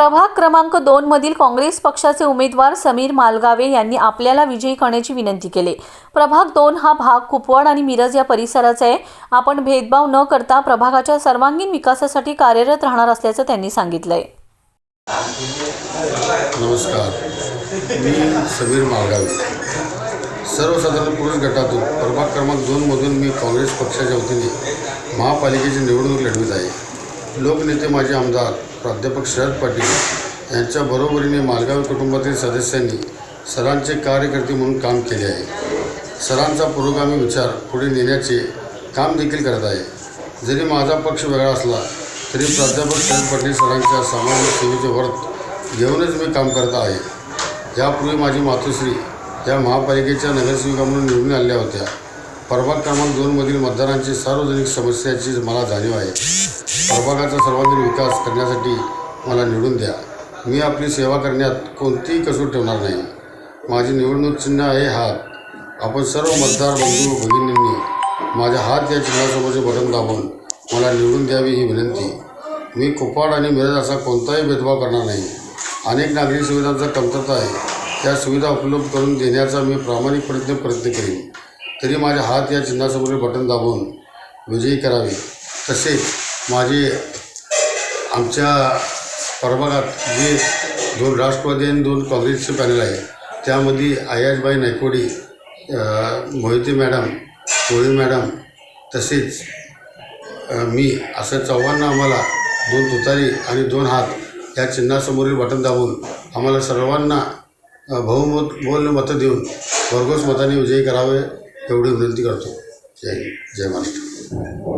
प्रभाग क्रमांक दोन मधील काँग्रेस पक्षाचे उमेदवार समीर मालगावे यांनी आपल्याला विजयी करण्याची विनंती केली. प्रभाग दोन हा भाग कुपवाड आणि मिरज या परिसराचा आहे. आपण भेदभाव न करता प्रभागाच्या सर्वांगीण विकासासाठी कार्यरत राहणार असल्याचं त्यांनी सांगितलंय. नमस्कार. मी समीर मालगावे. सर्वसाधारण पुरुष गटातून प्रभाग क्रमांक दोनमधून मी काँग्रेस पक्षाच्या वतीने महापालिकेची निवडणूक लढवित आहे. लोकनेते माजी आमदार प्राध्यापक शरद पाटील यांच्या बरोबरीने मालगाव कुटुंबातील सदस्यांनी सरांचे कार्यकर्ते म्हणून काम केले आहे. सरांचा पुरोगामी विचार पुढे नेण्याचे काम देखील करत आहे. जरी माझा पक्ष वेगळा असला तरी प्राध्यापक शरद पाटील सरांच्या सामाजिक सेवेचे व्रत घेऊनच मी काम करत आहे. यापूर्वी माझी मातोश्री या महापालिकेच्या नगरसेविका म्हणून निवडून आल्या होत्या. प्रभाग क्रमांक दोनमधील मतदारांची सार्वजनिक समस्याची मला जाणीव आहे. प्रभागाचा सर्वांगीण विकास करण्यासाठी मला निवडून द्या. मी आपली सेवा करण्यात कोणतीही कसूर ठेवणार नाही. माझी निवडणूक चिन्ह आहे हात. आपण सर्व मतदार बंधू भगिनींनी माझ्या हात या चिन्हासमोरचे बटन दाबून मला निवडून द्यावी ही विनंती. मी कुपाड आणि मिरज असा कोणताही भेदभाव करणार नाही. अनेक नागरिक सुविधांचा कमतरता आहे. त्या सुविधा उपलब्ध करून देण्याचा मी प्रामाणिकपणे प्रयत्न करीन. तरी माझ्या हात या चिन्हासमोरील बटन दाबून विजयी करावे. तसेच माझे आमच्या प्रभागात जे दोन राष्ट्रवादी आणि दोन काँग्रेसचे पॅनल आहे त्यामध्ये आयाजबाई नायकोडी मोहिते मॅडम कोळी मॅडम तसेच मी असं चौघांना आम्हाला दोन तुतारी आणि दोन हात या चिन्हासमोरील बटन दाबून आम्हाला सर्वांना बहुमत बोल मतं देऊन भरघोस मताने विजयी करावे एवढी विनंती करतो. जय जय महाराष्ट्र.